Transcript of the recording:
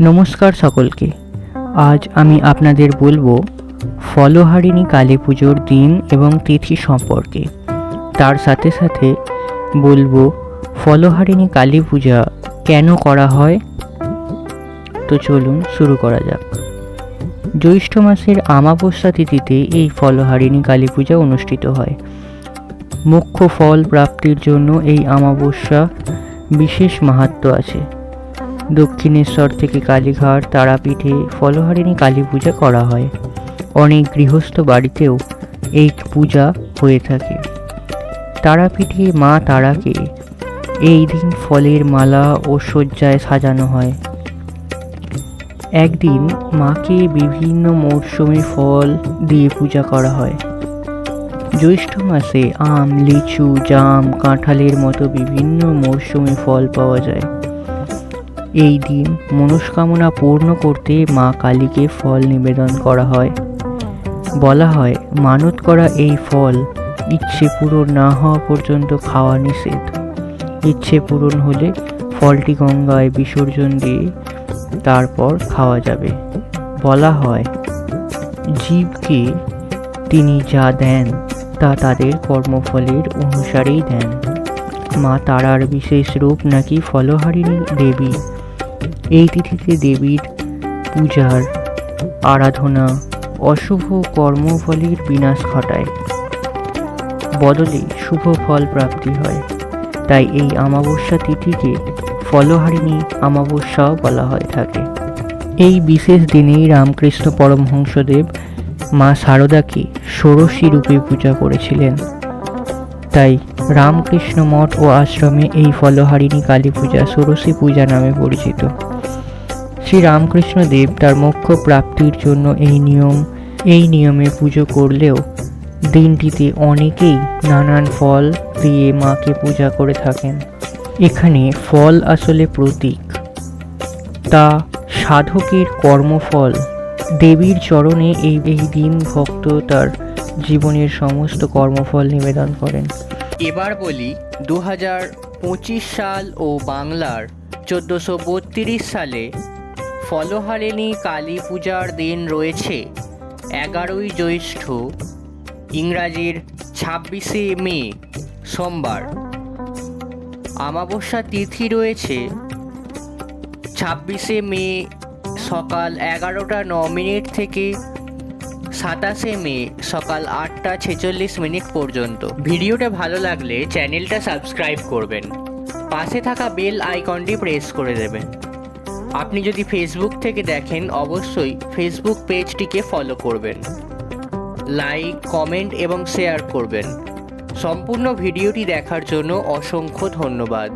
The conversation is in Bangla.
নমস্কার সকলকে। আজ আমি আপনাদের বলব ফলহারিণী কালী পুজোর দিন এবং তিথি সম্পর্কে। তার সাথে সাথে বলব ফলহারিণী কালী পূজা কেন করা হয়? তো চলুন শুরু করা যাক। জ্যৈষ্ঠ মাসের আমাবস্যা তিথিতে এই ফলহারিণী কালী পূজা অনুষ্ঠিত হয়। মুখ্য ফল প্রাপ্তির জন্য এই আমাবস্যা বিশেষ মাহাত্ম আছে। দক্ষিণেশ্বর থেকে কালীঘাট, তারাপীঠে ফলহারিণী কালী পূজা করা হয়। অনেক গৃহস্থ বাড়িতেও এই পূজা হয়ে থাকে। তারাপীঠে মা তারাকে এই দিন ফলের মালা ও শয্যায় সাজানো হয়। একদিন মাকে বিভিন্ন মরশুমে ফল দিয়ে পূজা করা হয়। জ্যৈষ্ঠ মাসে আম, লিচু, জাম, কাঁঠালের মতো বিভিন্ন মরশুমে ফল পাওয়া যায়। এই দিন মনস্কামনা পূর্ণ করতে মা কালীকে ফল নিবেদন করা হয়। বলা হয়, মানত করা এই ফল ইচ্ছে পূরণ না হওয়া পর্যন্ত খাওয়া নিষেধ। ইচ্ছে পূরণ হলে ফলটি গঙ্গায় বিসর্জন দিয়ে তারপর খাওয়া যাবে। বলা হয়, জীবকে তিনি যা দেন, তা তাদের কর্মফলের অনুসারেই দেন। মা তারার বিশেষ রূপ নাকি ফলহারিণী দেবী এই তিথিতে দেবীর পূজার আরাধনা অশুভ কর্মফলের বিনাশ ঘটায়। বদলে শুভ ফল প্রাপ্তি হয়। তাই এই অমাবস্যা তিথিকে ফলহারিণী অমাবস্যাও বলা হয়ে থাকে। এই বিশেষ দিনেই রামকৃষ্ণ পরমহংসদেব মা শারদাকে ষোড়শী রূপে পূজা করেছিলেন। তাই রামকৃষ্ণ মঠ ও আশ্রমে এই ফলহারিণী কালী পূজা ষোড়শী পূজা নামে পরিচিত। শ্রী রামকৃষ্ণ দেব তার মোক্ষ প্রাপ্তির জন্য এই নিয়ম, এই নিয়মে পুজো করলেও দিনটিতে অনেকেই নানান ফল দিয়ে মাকে পূজা করে থাকেন। এখানে ফল আসলে প্রতীক। তা সাধকের কর্মফল। দেবীর চরণে এই এই দিন ভক্ত তার জীবনের সমস্ত কর্মফল নিবেদন করেন। এবার বলি দু হাজার পঁচিশ সাল ও বাংলার চোদ্দোশো সালে ফলহারিণী কালী পূজার দিন রয়েছে এগারোই জ্যৈষ্ঠ, ইংরাজির ছাব্বিশে মে, সোমবার। আমাবস্যা তিথি রয়েছে ছাব্বিশে মে সকাল এগারোটা ন মিনিট থেকে সাতাশে মে সকাল আটটা ছেচল্লিশ মিনিট পর্যন্ত। ভিডিওটা ভালো লাগলে চ্যানেলটা সাবস্ক্রাইব করবেন। পাশে থাকা বেল আইকনটি প্রেস করে দেবেন। আপনি যদি ফেসবুক থেকে দেখেন, অবশ্যই ফেসবুক পেজটিকে ফলো করবেন। লাইক কমেন্ট এবং শেয়ার করবেন। সম্পূর্ণ ভিডিওটি দেখার জন্য অসংখ্য ধন্যবাদ।